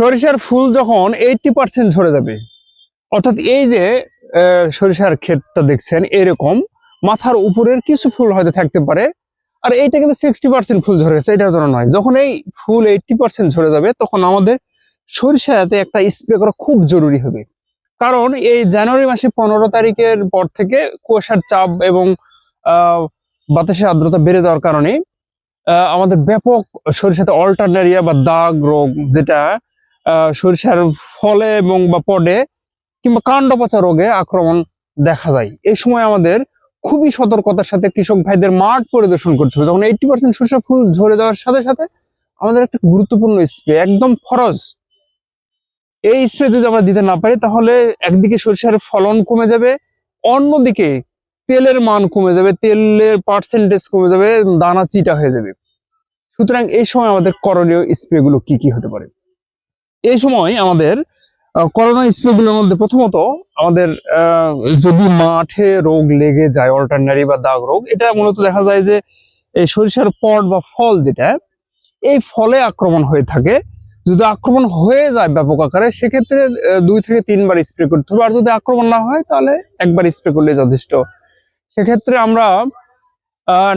সরিষার ফুল যখন eighty percent ঝরে যাবে, অর্থাৎ এই যে সরিষার ক্ষেতটা দেখছেন, এরকম মাথার উপরের কিছু ফুল হয়তো থাকতে পারে, আর এইটা কিন্তু সিক্সটি পার্সেন্ট ফুল ঝরে গেছে, এটার জন্য নয়। যখন এই ফুল এইটটি পার্সেন্ট ঝরে যাবে, তখন আমাদের সরিষাতে একটা স্প্রে করা খুব জরুরি হবে। কারণ এই জানুয়ারি মাসে পনেরো তারিখের পর থেকে কুয়াশার চাপ এবং বাতাসের আর্দ্রতা বেড়ে যাওয়ার কারণে আমাদের ব্যাপক সরিষাতে অল্টারনারিয়া বা দাগ রোগ যেটা সরিষার ফলে এবং বা পডে কিংবা কাণ্ড পচা রোগে আক্রমণ দেখা যায়। এই সময় আমাদের খুবই সতর্কতার সাথে কৃষক ভাইদের মাঠ পরিদর্শন করতে হবে। যখন এইটটি পার্সেন্ট সরিষা ফুল ঝরে দেওয়ার সাথে সাথে আমাদের একটা গুরুত্বপূর্ণ স্প্রে একদম ফরজ। এই স্প্রে যদি আমরা দিতে না পারি, তাহলে একদিকে সরিষার ফলন কমে যাবে, অন্যদিকে তেলের মান কমে যাবে, তেলের পার্সেন্টেজ কমে যাবে, দানা চিটা হয়ে যাবে। সুতরাং এই সময় আমাদের করণীয় স্প্রে গুলো কি কি হতে পারে? এই সময় আমাদের করোনা স্প্রে গুলোর মধ্যে প্রথমত আমাদের যদি মাঠে রোগ লেগে যায় অল্টারনারি বা দাগ রোগ, এটা মূলত দেখা যায় যে এই সরিষার পট বা ফল যেটা, এই ফলে আক্রমণ হয়ে থাকে। যদি আক্রমণ হয়ে যায় ব্যাপক আকারে, সেক্ষেত্রে দুই থেকে তিনবার স্প্রে করতে হবে। আর যদি আক্রমণ না হয়, তাহলে একবার স্প্রে করলে যথেষ্ট। সেক্ষেত্রে আমরা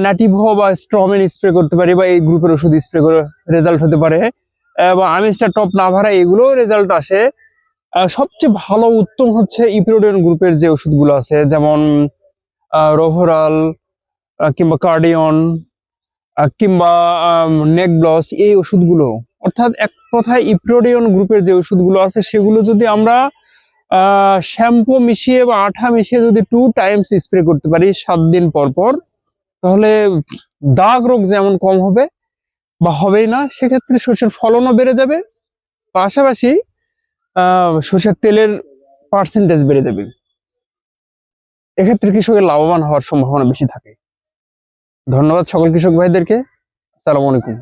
ন্যাটিভো বা স্ট্রমেন স্প্রে করতে পারি বা এই গ্রুপের ওষুধ স্প্রে করে রেজাল্ট হতে পারে। বা আমিস্টার টপ নাভারা এগুলো রেজাল্ট আসে। সবচেয়ে ভালো উত্তম হচ্ছে ইপ্রোডিয়ন গ্রুপের যে ওষুধগুলো আছে, যেমন রোভরাল কিংবা কার্ডিয়ন কিংবা নেকব্লস এই ওষুধগুলো। অর্থাৎ এক কথায় ইপ্রোডিয়ন গ্রুপের যে ওষুধগুলো আছে, সেগুলো যদি আমরা শ্যাম্পু মিশিয়ে বা আঠা মিশিয়ে যদি টু টাইমস স্প্রে করতে পারি, সাত দিন পর পর, তাহলে দাগ রোগ যেমন কম হবে বা হবেই না, সেক্ষেত্রে সর্ষের ফলনও বেড়ে যাবে। পাশাপাশি সর্ষের তেলের পার্সেন্টেজ বেড়ে যাবে। এক্ষেত্রে কৃষকের লাভবান হওয়ার সম্ভাবনা বেশি থাকে। ধন্যবাদ সকল কৃষক ভাইদেরকে। আসসালামু আলাইকুম।